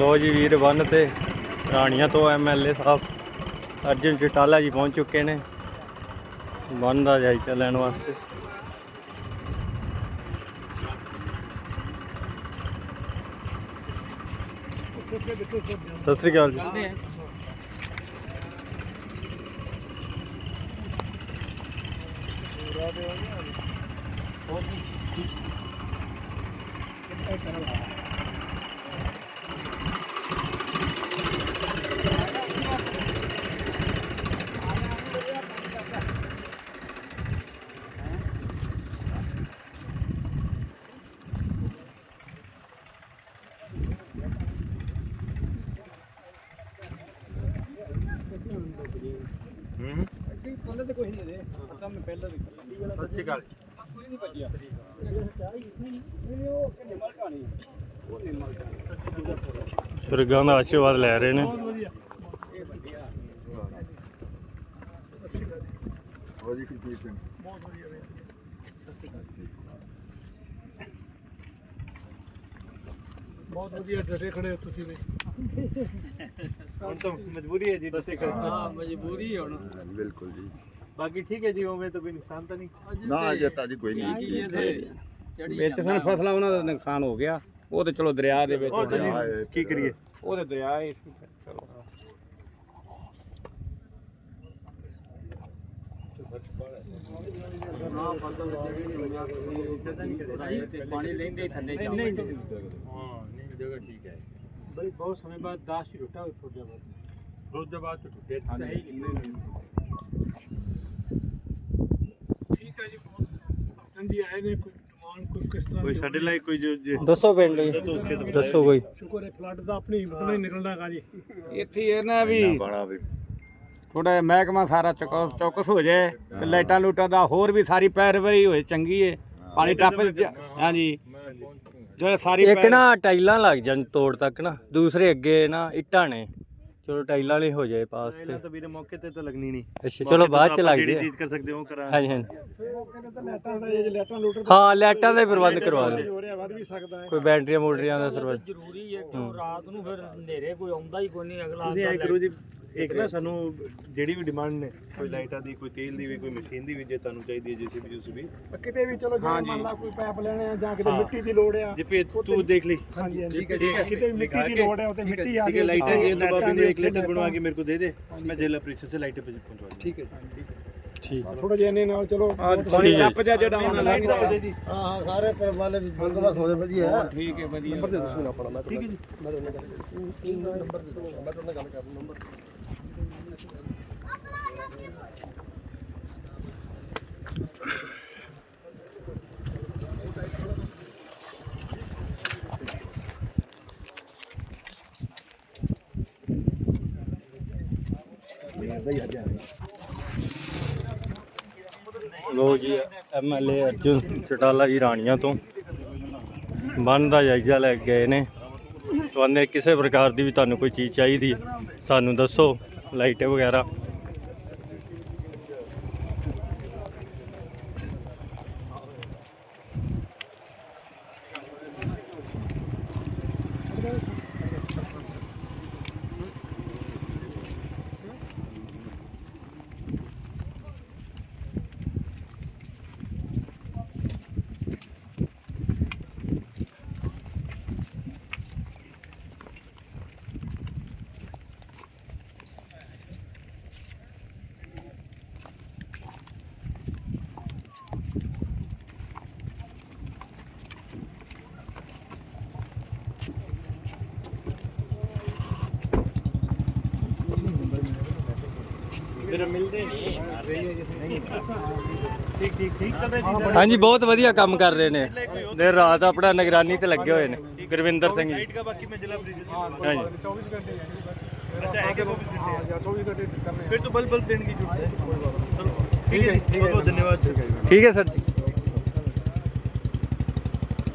ਲੋ ਜੀ ਵੀਰ ਬੰਨ ਤੇ ਰਾਣੀਆਂ ਤੋਂ ਐਮਐਲਏ ਸਾਹਿਬ ਅਰਜਨ ਚਟਾਲਾ ਜੀ ਪਹੁੰਚ ਚੁੱਕੇ ਨੇ। ਬੰਨ ਦਾ ਜਾਇਜ਼ਾ ਲੈਣ ਵਾਸਤੇ। ਸਤਿ ਸ੍ਰੀ ਅਕਾਲ ਜੀ। ਸਤਿ ਸ੍ਰੀ ਅਕਾਲ ਸੁਰਗਾਂ ਦਾ ਆਸ਼ੀਰਵਾਦ ਲੈ ਰਹੇ ਨੇ। ਬਹੁਤ ਵਧੀਆ ਡਰੇ ਖੜੇ ਹੋ ਤੁਸੀਂ ਵੀ। ਹੁਣ ਤਾਂ ਮਜਬੂਰੀ ਹੈ ਜੀ ਬਸ ਇੱਕ ਹਾਂ ਮਜਬੂਰੀ ਹੁਣ। ਬਿਲਕੁਲ ਜੀ। ਬਾਕੀ ਠੀਕ ਹੈ ਜੀ ਉਵੇਂ ਤਾਂ ਕੋਈ ਨੁਕਸਾਨ ਤਾਂ ਨਹੀਂ? ਨਾ ਅਜੇ ਤਾਂ ਜੀ ਕੋਈ ਨਹੀਂ। ਵਿੱਚ ਸਨ ਫਸਲਾਂ ਉਹਨਾਂ ਦਾ ਨੁਕਸਾਨ ਹੋ ਗਿਆ। ਉਹ ਤੇ ਚਲੋ ਦਰਿਆ ਦੇ ਵਿੱਚ ਉਹ ਤਾਂ ਦਰਿਆ ਜੀ ਹੈ। ਕੀ ਕਰੀਏ? ਉਹ ਤੇ ਦਰਿਆ ਹੀ ਸੀ ਚਲੋ। ਪਾਣੀ ਲੈਂਦੇ ਥੱਲੇ ਜਾਓ ਹਾਂ ਨਹੀਂ ਜਗ੍ਹਾ ਠੀਕ ਹੈ। ਬਈ ਬਹੁਤ ਸਮੇਂ ਬਾਅਦ ਦਾਸ ਹੀ ਟੁੱਟਾ ਹੋਇਆ ਫਰੋਜ਼ਾਬਾਦ ਫਿਰੋਜ਼ਾਬਾਦ ਤੋਂ ਟੁੱਟੇ ਤਾਂ ਹੈ ਠੀਕ ਹੈ ਜੀ ਕੈਪਟਨ ਜੀ ਆਏ ਨੇ ਕੋਈ ਡਿਮਾਂਡ ਕੋਈ ਕਿਸ ਤਰ੍ਹਾਂ ਕੋਈ ਸਾਡੇ ਲਈ ਕੋਈ ਜੋ ਦੱਸੋ ਪਿੰਡ ਜੀ ਦੱਸੋ ਕੋਈ। ਸ਼ੁਕਰ ਹੈ ਫਲੱਡ ਦਾ ਆਪਣੀ ਹਿੰਮਤ ਨਾਲ ਹੀ ਨਿਕਲਣਾ ਹੈਗਾ ਜੀ। ਇੱਥੇ ਇਹ ਨਾ ਵੀ ਬਾਣਾ ਵੀ। ਥੋੜਾ ਮਹਿਕਮਾ ਸਾਰਾ ਚੌਕਸ ਚੌਕਸ ਹੋ ਜਾਏ ਤੇ ਲਾਈਟਾਂ ਲੂਟਾਂ ਦਾ ਹੋਰ ਵੀ ਸਾਰੀ ਪੈਰਵਰੀ ਹੋਏ ਚੰਗੀ ਏ। ਪਾਣੀ ਟੱਪ ਜ- ਹਾਂਜੀ। ਜਿਹੜਾ ਸਾਰੀ ਇੱਕ ਨਾ ਟਾਈਲਾਂ ਲੱਗ ਜਾਣ ਤੋੜ ਤੱਕ ਨਾ ਦੂਸਰੇ ਅੱਗੇ ਨਾ ਇੱਟਾਂ ਨੇ। ਚਲੋ ਟਾਈਲਾਂ ਵਾਲੇ ਹੋ ਜਾਏ ਪਾਸ ਤੇ। ਤਾਂ ਵੀਰੇ ਮੌਕੇ ਤੇ ਤਾਂ ਲੱਗਣੀ ਨਹੀਂ। ਅੱਛਾ ਚਲੋ ਬਾਅਦ ਚ ਲੱਗ ਜਿਹੜੀ ਚੀਜ਼ ਕਰ ਸਕਦੇ ਹੋ ਕਰਾਂ ਹਾਂਜੀ ਹਾਂਜੀ। ਹਾਂ ਲਾਈਟਾਂ ਦਾ ਹੀ ਪ੍ਰਬੰਧ ਕਰਵਾ ਦਿਓ। ਕੋਈ ਬੈਟਰੀਆਂ ਮੋਟਰੀਆਂ ਦਾ ਸਰਵਿਸ ਜ਼ਰੂਰੀ ਹੈ ਕਿ ਰਾਤ ਨੂੰ ਫਿਰ ਹਨੇਰੇ ਕੋਈ ਆਉਂਦਾ ਹੀ ਕੋਈ ਨਹੀਂ ਅਗਲਾ ਤੁਸੀਂ ਐ ਕਰੋ ਜੀ ਇੱਕ ਨਾ ਸਾਨੂੰ ਜਿਹੜੀ ਵੀ ਡਿਮਾਂਡ ਨੇ ਕੋਈ ਲਾਈਟਾਂ ਦੀ ਕੋਈ ਤੇਲ ਦੀ ਵੀ ਕੋਈ ਮਸ਼ੀਨ ਦੀ ਵੀ ਜੇ ਤੁਹਾਨੂੰ ਚਾਹੀਦੀ ਹੈ ਜੀਸੀਬੀ ਜੂਸੀਬੀ। ਕਿਤੇ ਵੀ ਚਲੋ ਜੇ ਮੰਨ ਲਾ ਕੋਈ ਪਾਈਪ ਲੈਣੇ ਆ ਜਾਂ ਕਿਤੇ ਮਿੱਟੀ ਦੀ ਲੋੜ ਆ ਜੇ ਤੂੰ ਦੇਖ ਲਈ। ਹਾਂਜੀ ਠੀਕ ਹੈ ਠੀਕ ਹੈ। ਕਿਤੇ ਵੀ ਮਿੱਟੀ ਦੀ ਲੋੜ ਆ ਉੱਥੇ ਮਿੱਟੀ ਆ ਗਈ ਲਾਈਟਾਂ ਜੇ ਬਾਬੀ ਨੇ एक लीटर लाइटाਂ बनवा के मेरे को दे दे मैं जिला परिषद से लाइटें पे पहुंचवा दूँ ठीक ਠੀਕ ਥੋੜਾ ਜਿਹਾ ਇਹਨੇ ਨਾਲ ਚਲੋ ਪਾਣੀ ਠੀਕ ਹੈ ਟੱਪ ਜਾ ਜਿਹੜਾ ਹੁਣ लाइट का हो जाए जी ਹਾਂ ਹਾਂ ਸਾਰੇ ਪਰਵਾਲੇ ਬੰਦੋਬਸਤ ਹੋ ਜਾਏ ਵਧੀਆ ਠੀਕ ਹੈ ਵਧੀਆ ਨੰਬਰ ਦੇ ਦੱਸੋ ਆਪਣਾ ਮੈਂ ਠੀਕ ਹੈ ਜੀ ਮੈਂ ਤੁਹਾਨੂੰ ਗੱਲ ਨੰਬਰ ਦੇ ਦਿਓ ਮੈਂ ਤੁਹਾਨੂੰ ਗੱਲ ਕਰ ਨੰਬਰ ਲੋ ਜੀ ਐਮਐਲਏ ਅਰਜੁਨ ਚਟਾਲਾ ਜੀ ਰਾਣੀਆਂ ਤੋਂ। ਬੰਨ ਦਾ ਜਾਇਜ਼ਾ ਲੈ ਗਏ ਨੇ। ਤੁਹਾਨੂੰ ਕਿਸੇ ਪ੍ਰਕਾਰ ਦੀ ਵੀ ਤੁਹਾਨੂੰ ਕੋਈ ਚੀਜ਼ ਚਾਹੀਦੀ, ਸਾਨੂੰ ਦੱਸੋ, ਲਾਈਟ ਵਗੈਰਾ। ठीक ठीक ठीक कर रहे जी ਹਾਂਜੀ ਬਹੁਤ ਵਧੀਆ ਕੰਮ ਕਰ ਰਹੇ ਨੇ ਦੇਰ ਰਾਤ ਆਪਣਾ ਨਿਗਰਾਨੀ ਤੇ ਲੱਗੇ ਹੋਏ ਨੇ ਗੁਰਵਿੰਦਰ ਸਿੰਘ ਜੀ लाइट का बाकी मैं जिला परिषद ਹਾਂਜੀ 24 ਘੰਟੇ अच्छा है क्या वो भी ਹਾਂ ਜਾਂ 24 ਘੰਟੇ ਕਰਨੇ फिर तो बल्ब बल्ब देने की जरूरत है चलो ठीक है जी बहुत बहुत धन्यवाद ਠੀਕ ਹੈ ਸਰ ਜੀ